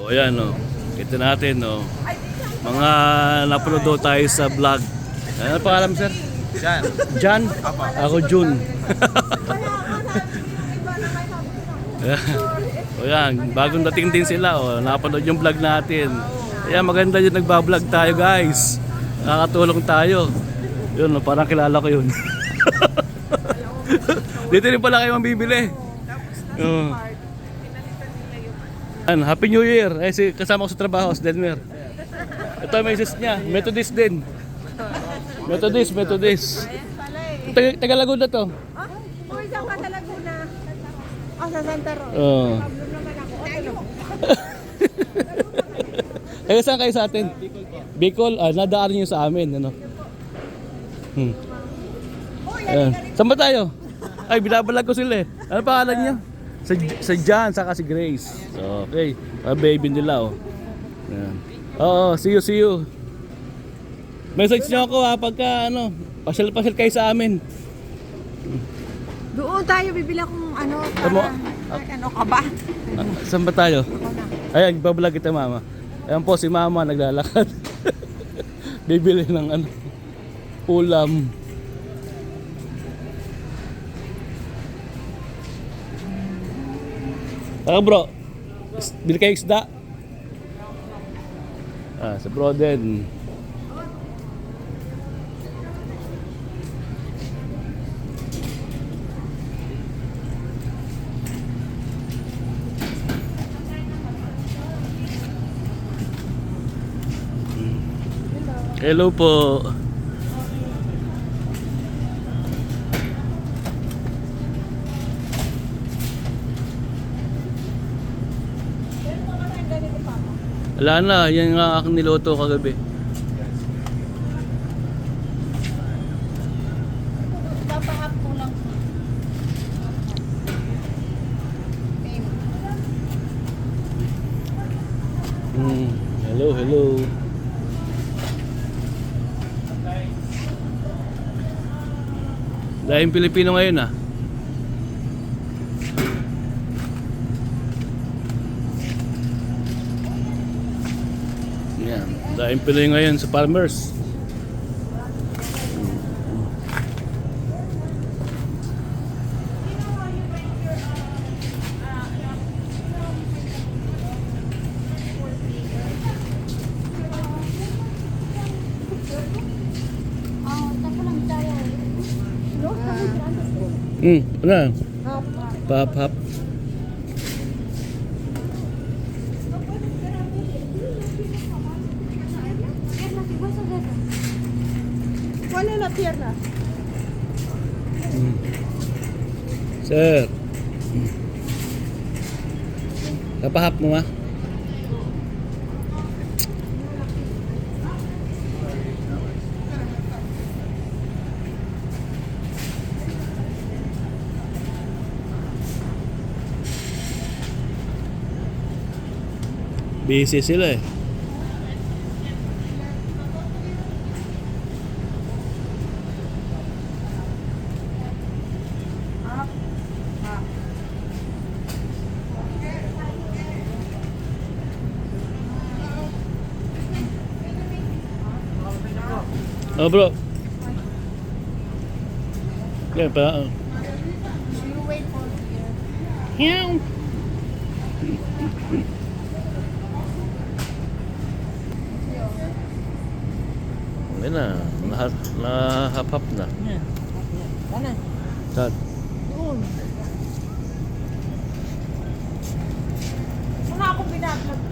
So, ayan, no. Kita natin, no. Mga napanood tayo sa vlog. Ano pangalan sir? Yan. Jan? Ako, Jun. o yan, bagong dating din sila. O, napanood yung vlog natin. Ayan, maganda yung nagbablog tayo, guys. Nakakatulong tayo. Yun, no, parang kilala ko yun. Dito rin pala kayo mabibili. Oo. Ano, Happy New Year. Eh, si, kasama ko sa trabaho, si Delmer. Ito may sis niya. Methodist din. Methodist, Methodist. Taga, taga Laguna to. Ah, Uy, saan ka Laguna? Ah, sa Santa Rosa. Oo. Ano? Kaya saan kayo sa atin? Bicol. Ah, nadaan niyo sa amin. Ano? Hmm. Ayan. Saan ba tayo? Ay, binabalag ko sila eh. Ano pangalan niya? Sa, sa John, saka si Grace. So, okay. Ah, baby nila oh. Ayan. Oo, see you, see you. Message niyo ako ha, pagka ano, pasyal-pasyal kayo sa amin. Doon tayo bibili akong ano Tamo. para... Ay, ano ka ba? Ah, saan ba tayo? Ako na. Ayan, babalag kita mama. Ayan po si mama naglalakad. Bibili ng ano, ulam. Ah bro, bili kayo isda. Ah, sa bro din. Hello po. Wala na, yan nga aking niloto kagabi. Hmm. Hello, hello. Dahil Pilipino ngayon ah. Yan. Dahil Pinoy ngayon sa farmers. Hmm. Ano? Hap. Pap, hap. Wala na pierna. Sir. Kapahap mo ah. Busy sila eh. Oh, bro. Yeah, but. Uh, you wait for here. Yeah. Yan na, lahat nahapap na. Yeah. Ano? Saan? Doon. Saan ako pinaplog?